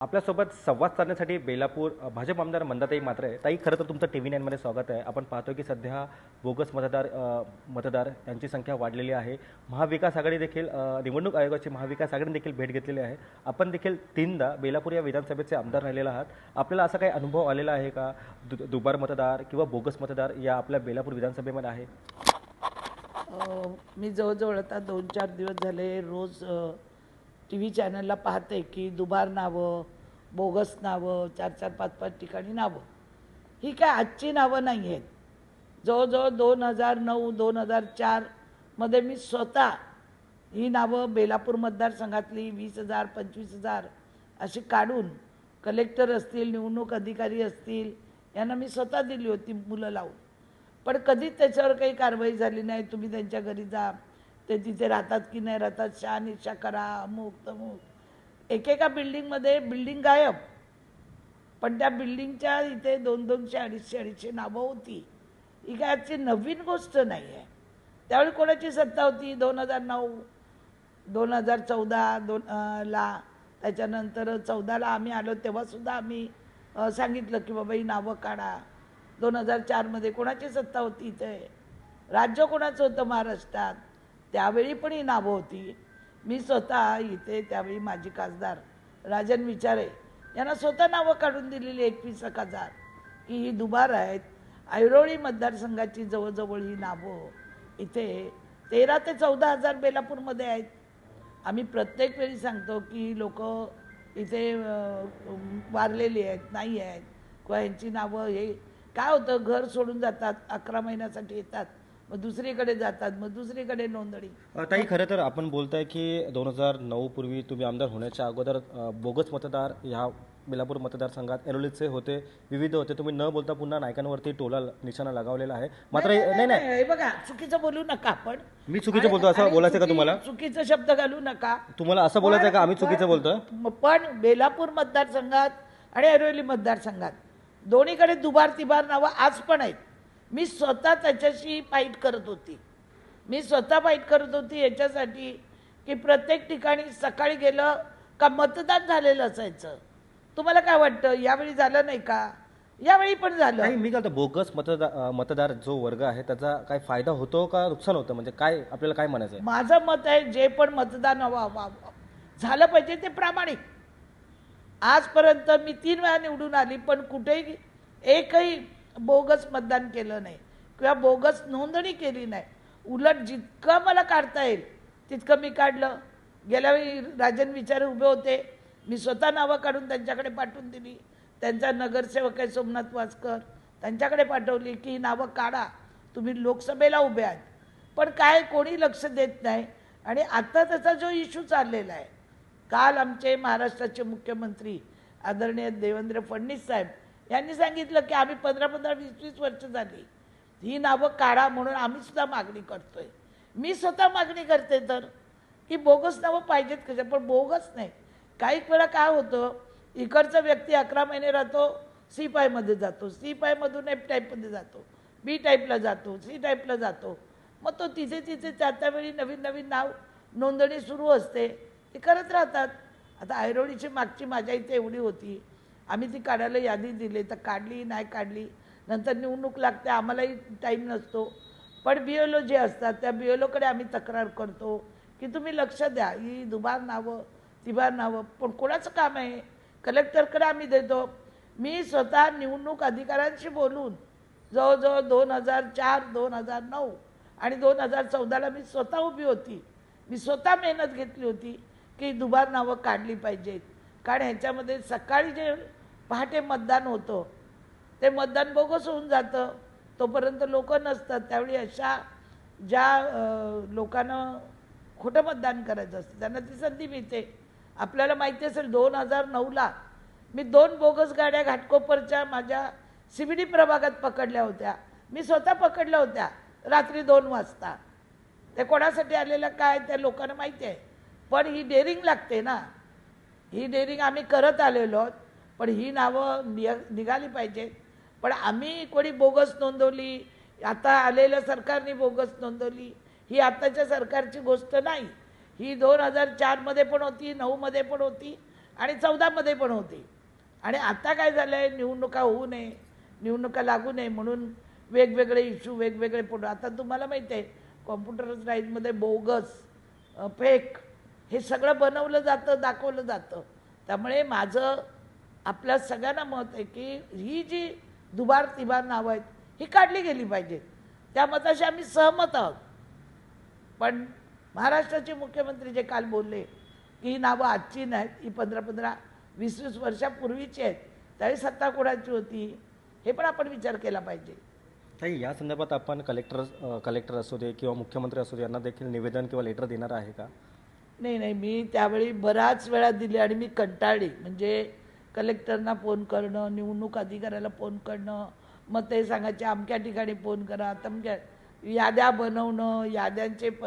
आपल्यासोबत संवाद साधण्यासाठी बेलापूर भाजप आमदार मंदाताई मात्र आहे ताई खरं तर तुमचं टी व्ही नाईनमध्ये स्वागत आहे. आपण पाहतो की सध्या बोगस मतदार मतदार यांची संख्या वाढलेली आहे. महाविकास आघाडी देखील निवडणूक आयोगाची महाविकास आघाडी देखील भेट घेतलेली आहे. आपण देखील तीनदा बेलापूर या विधानसभेचे आमदार राहिलेला आहात. आपल्याला असा काही अनुभव आलेला आहे का? दु दुबार मतदार किंवा बोगस मतदार या आपल्या बेलापूर विधानसभेमध्ये आहे? मी जवळजवळ आता दोन चार दिवस झाले रोज टी व्ही चॅनलला पाहते की दुबार नावं बोगस नावं चार चार पाच पाच ठिकाणी नावं. ही काय आजची नावं नाही आहेत जवळजवळ दोन हजार नऊ दोन हजार चारमध्ये मी स्वतः ही नावं बेलापूर मतदारसंघातली वीस हजार पंचवीस हजार अशी काढून कलेक्टर असतील निवडणूक अधिकारी असतील यांना मी स्वतः दिली होती मुलं लावून. पण कधीच त्याच्यावर काही कारवाई झाली नाही. तुम्ही त्यांच्या घरी जा. ते तिथे राहतात की नाही राहतात शहानिशा करा अमुक तमुक. एकेका बिल्डिंगमध्ये बिल्डिंग गायब. पण त्या बिल्डिंगच्या इथे दोन दोनशे अडीचशे अडीचशे नावं होती. ही काय आजची नवीन गोष्ट नाही आहे त्यावेळी कोणाची सत्ता होती? दोन हजार नऊ दोन हजार चौदा दोन ला. त्याच्यानंतर चौदाला आम्ही आलो तेव्हासुद्धा आम्ही सांगितलं की बाबा ही नावं काढा. दोन हजार चारमध्ये कोणाची सत्ता होती इथे? राज्य कोणाचं होतं महाराष्ट्रात? त्यावेळी पण ही नावं होती. मी स्वतः इथे त्यावेळी माजी खासदार राजन विचारे यांना स्वतः नावं काढून दिलेली एकवीस एक हजार. की ही दुबार आहेत. ऐरोळी मतदारसंघाची जवळजवळ ही नावं इथे तेरा ते चौदा हजार बेलापूरमध्ये आहेत. आम्ही प्रत्येक वेळी सांगतो की लोक इथे वारलेली आहेत नाही आहेत. किंवा यांची नावं हे काय होतं घर सोडून जातात अकरा महिन्यासाठी येतात. मग दुसरीकडे जातात मग दुसरीकडे नोंदणी. ताई खरं तर आपण बोलताय की दोन हजार नऊ पूर्वी तुम्ही आमदार होण्याच्या अगोदर बोगस मतदार ह्या बेलापूर मतदारसंघात एरोलीचे होते विविध होते. तुम्ही न बोलता पुन्हा नायकांवरती टोला निशाणा लगावलेला आहे. मात्र नाही नाही हे बघा चुकीचं बोलू नका आपण. मी चुकीचं बोलतो असं बोलायचं का तुम्हाला? चुकीचं शब्द घालू नका. तुम्हाला असं बोलायचं आहे का? आम्ही चुकीचं बोलतोय? म- पण बेलापूर मतदारसंघात आणि ऐरोली मतदारसंघात दोन्हीकडे दुबार तिबार नावं आज पण आहेत. मी स्वतः त्याच्याशी फाईट करत होती. मी स्वतः फाईट करत होती याच्यासाठी की प्रत्येक ठिकाणी सकाळी गेलं का मतदान झालेलं असायचं. तुम्हाला काय वाटतं? यावेळी झालं नाही का? यावेळी पण झालं. नाही मी काय बोगस मतदार मतदार जो वर्ग आहे त्याचा काय फायदा होतो का नुकसान होतं? म्हणजे काय आपल्याला काय म्हणायचं आहे? माझं मत आहे जे पण मतदान वा- वा- वा- झालं पाहिजे ते प्रामाणिक. आजपर्यंत मी तीन वेळा निवडून आली पण कुठेही एकही बोगस मतदान केलं नाही किंवा बोगस नोंदणी केली नाही. उलट जितकं मला काढता येईल तितकं मी काढलं. गेल्यावेळी राजन विचारे उभे होते. मी स्वतः नावं काढून त्यांच्याकडे पाठवून दिली. त्यांचा नगरसेवक आहे सोमनाथ वासकर. त्यांच्याकडे पाठवली की ही नावं काढा. तुम्ही लोकसभेला उभे आहात. पण काय कोणी लक्ष देत नाही. आणि आता त्याचा जो इश्यू चाललेला आहे काल आमचे महाराष्ट्राचे मुख्यमंत्री आदरणीय देवेंद्र फडणवीस साहेब यांनी सांगितलं की आम्ही पंधरा पंधरा वीस वीस वर्ष झाली. ही नावं काढा म्हणून आम्ही सुद्धा मागणी करतोय. मी स्वतः मागणी करते तर. की बोगस नावं पाहिजेत कशा? पण बोगस नाही. काही वेळा काय होतं इकडचा व्यक्ती अकरा महिने राहतो सी पायमध्ये जातो. सी पायमधून एफ टाईपमध्ये जातो. बी टाईपला जातो. सी टाईपला जातो. मग तो तिथे तिथे त्या त्यावेळी नवीन नवीन नाव नोंदणी सुरू असते. ते करत राहतात. आता ऐरोळीची मागची माझ्या इथे एवढी होती. आम्ही ती काढायला यादी दिली तर काढली नाही काढली. नंतर निवडणूक लागते आम्हालाही टाईम नसतो. पण बी एल ओ जे असतात त्या बी एल ओकडे आम्ही तक्रार करतो की तुम्ही लक्ष द्या ही दुबार नावं तिबार नावं पण कोणाचं काम आहे? कलेक्टरकडे आम्ही देतो. मी स्वतः निवडणूक अधिकाऱ्यांशी बोलून जवळजवळ दोन हजार चार दोन हजार नऊ आणि दोन हजार चौदाला मी स्वतः उभी होती. मी स्वतः मेहनत घेतली होती की दुबार नावं काढली पाहिजेत. कारण ह्याच्यामध्ये सकाळी जे पहाटे मतदान होतं. ते मतदान बोगस होऊन जातं. तोपर्यंत लोक नसतात. त्यावेळी अशा ज्या लोकांना खोटं मतदान करायचं असतं त्यांना ती संधी मिळते. आपल्याला माहिती असेल दोन हजार नऊला मी दोन बोगस गाड्या घाटकोपरच्या माझ्या सिबिडी प्रभागात पकडल्या होत्या. मी स्वतः पकडल्या होत्या. रात्री दोन वाजता. ते कोणासाठी आलेलं काय त्या लोकांना माहिती आहे. पण ही डेअरिंग लागते ना. ही डेअरिंग आम्ही करत आलेलो आहोत. पण ही नावं निय- निघाली पाहिजेत. पण आम्ही कोणी बोगस नोंदवली आता आलेल्या सरकारने बोगस नोंदवली ही आताच्या सरकारची गोष्ट नाही. ही दोन हजार चारमध्ये पण होती नऊमध्ये पण होती आणि चौदामध्ये पण होती. आणि आता काय झालं आहे निवडणुका होऊ नये निवडणुका लागू नये म्हणून वेगवेगळे इश्यू वेगवेगळे पुढं. आता तुम्हाला माहिती आहे कॉम्प्युटर राईजमध्ये बोगस फेक हे सगळं बनवलं जातं दाखवलं जातं. त्यामुळे माझं आपल्या सगळ्यांना मत आहे की ही जी दुबार तिबार नावं आहेत ही काढली गेली पाहिजेत त्या मताशी आम्ही सहमत आहोत. पण महाराष्ट्राचे मुख्यमंत्री जे काल बोलले की ही नावं आजची नाहीत ही पंधरा पंधरा वीस वीस वर्षापूर्वीची आहेत त्यावेळी सत्ता कोणाची होती हे पण आपण विचार केला पाहिजे. ताई या संदर्भात आपण कलेक्टर कलेक्टर असू दे किंवा मुख्यमंत्री असू दे यांना देखील निवेदन किंवा लेटर देणार आहे का? नाही नाही मी त्यावेळी बराच वेळा दिली आणि मी कंटाळली. म्हणजे कलेक्टरना फोन करणं निवडणूक अधिकाऱ्याला फोन करणं मग ते सांगायचे अमक्या ठिकाणी फोन करा तमक्या याद्या बनवणं याद्यांचे प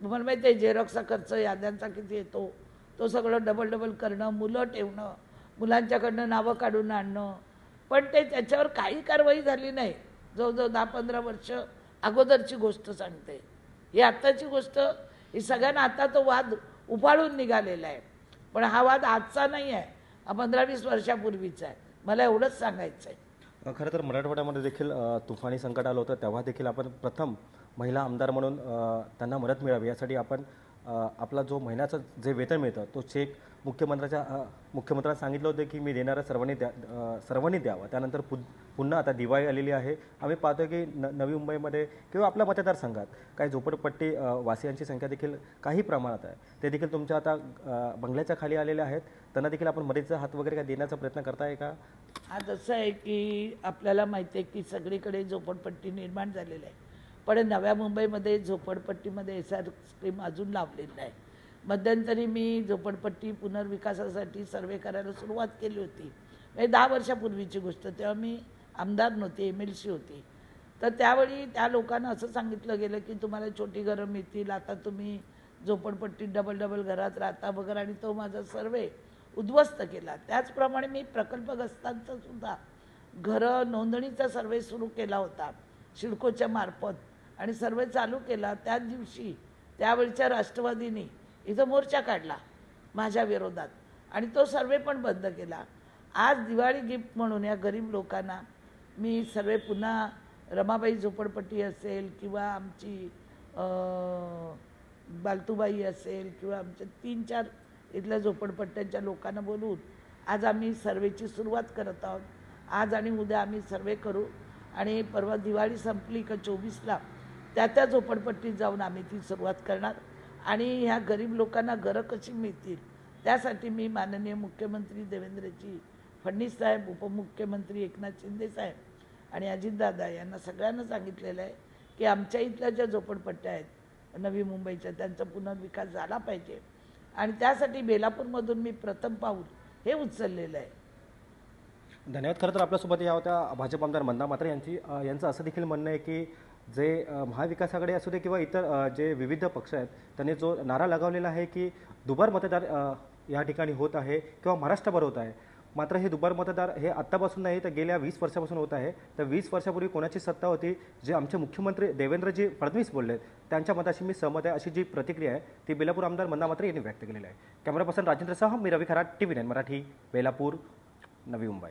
तुम्हाला माहिती आहे झेरॉक्सचा खर्च याद्यांचा किती येतो? तो सगळं डबल डबल करणं मुलं ठेवणं मुलांच्याकडनं नावं काढून आणणं. पण ते त्याच्यावर काही कारवाई झाली नाही. जवळजवळ दहा पंधरा वर्ष अगोदरची गोष्ट सांगते. ही आत्ताची गोष्ट ही सगळ्यांना आता तो वाद उफाळून निघालेला आहे. पण हा वाद आजचा नाही आहे. हा पंधरा वीस वर्षापूर्वीचा आहे. मला एवढंच सांगायचं आहे. खरं तर मराठवाड्यामध्ये देखील तुफानी संकट आलं होतं. तेव्हा देखील आपण प्रथम महिला आमदार म्हणून त्यांना मदत मिळावी. यासाठी आपण आपला जो महिन्याचं जे वेतन मिळतं तो चेक मुख्यमंत्र्याच्या मुख्यमंत्र्यांना सांगितलं होतं की मी देणारा सर्वांनी द्या सर्वांनी द्यावं. त्यानंतर पु पुन्हा आता दिवाळी आलेली आहे. आम्ही पाहतो की न नवी मुंबईमध्ये किंवा आपल्या मतदारसंघात काही झोपडपट्टी वासियांची संख्या देखील काही प्रमाणात आहे. ते देखील तुमच्या आता बंगल्याच्या खाली आलेले आहेत. त्यांना देखील आपण मदतीचा हात वगैरे काय देण्याचा प्रयत्न करताय का? आज असं आहे की आपल्याला माहिती आहे की सगळीकडे झोपडपट्टी निर्माण झालेली आहे पण नव्या मुंबईमध्ये झोपडपट्टीमध्ये एस आर स्कीम अजून लावलेली नाही. मध्यंतरी मी झोपडपट्टी पुनर्विकासासाठी सर्वे करायला सुरुवात केली होती. म्हणजे दहा वर्षापूर्वीची गोष्ट. तेव्हा मी आमदार नव्हते एम एल सी होती. तर त्यावेळी त्या लोकांना असं सांगितलं गेलं की तुम्हाला छोटी घरं मिळतील आता तुम्ही झोपडपट्टीत डबल डबल घरात राहता वगैरे आणि तो माझा सर्वे उद्ध्वस्त केला. त्याचप्रमाणे मी प्रकल्पग्रस्तांचा सुद्धा घरं नोंदणीचा सर्वे सुरू केला होता सिडकोच्या मार्फत. आणि सर्वे चालू केला. त्याच दिवशी त्यावेळच्या राष्ट्रवादीने इथं मोर्चा काढला माझ्या विरोधात. आणि तो सर्वे पण बंद केला. आज दिवाळी गिफ्ट म्हणून या गरीब लोकांना मी सर्वे पुन्हा रमाबाई झोपडपट्टी असेल किंवा आमची बालतूबाई असेल किंवा आमच्या तीन चार इथल्या झोपडपट्ट्यांच्या लोकांना बोलवून आज आम्ही सर्वेची सुरुवात करत आहोत. आज आणि उद्या आम्ही सर्वे करू. आणि परवा दिवाळी संपली का चोवीसला त्या त्या झोपडपट्टीत जाऊन आम्ही ती सुरुवात करणार. आणि ह्या गरीब लोकांना घरं कशी मिळतील? त्यासाठी मी माननीय मुख्यमंत्री देवेंद्रजी फडणवीस साहेब उपमुख्यमंत्री एकनाथ शिंदे साहेब आणि अजितदादा यांना सगळ्यांना सांगितलेलं आहे की आमच्या इथल्या ज्या झोपडपट्ट्या आहेत नवी मुंबईच्या त्यांचा पुनर्विकास झाला पाहिजे. आणि त्यासाठी बेलापूरमधून मी प्रथम पाऊल हे उचललेलं आहे. धन्यवाद. खरं तर आपल्यासोबत या होत्या भाजप आमदार मंदा मात्र यांची. यांचं असं देखील म्हणणं आहे की जे महाविकासाकडे महाविकास आघाडी असू दे किंवा इतर जे विविध पक्ष आहेत त्यांनी जो नारा लगावलेला आहे की दुबार मतदार या ठिकाणी होत आहे किंवा महाराष्ट्रभर होत आहे. मात्र हे दुबार मतदार हे आत्तापासून नाही तर गेल्या वीस वर्षापासून होत आहे. तर वीस वर्षापूर्वी कोणाची सत्ता होती? जे आमचे मुख्यमंत्री देवेंद्रजी फडणवीस बोलले त्यांच्या मताशी मी सहमत आहे अशी जी प्रतिक्रिया आहे ती बेलापूर आमदार मंदा मात्रे यांनी व्यक्त केलेली आहे. कॅमेरा पर्सन राजेंद्रसह मी Ravi Khara T V nine Marathi Belapur Navi Mumbai.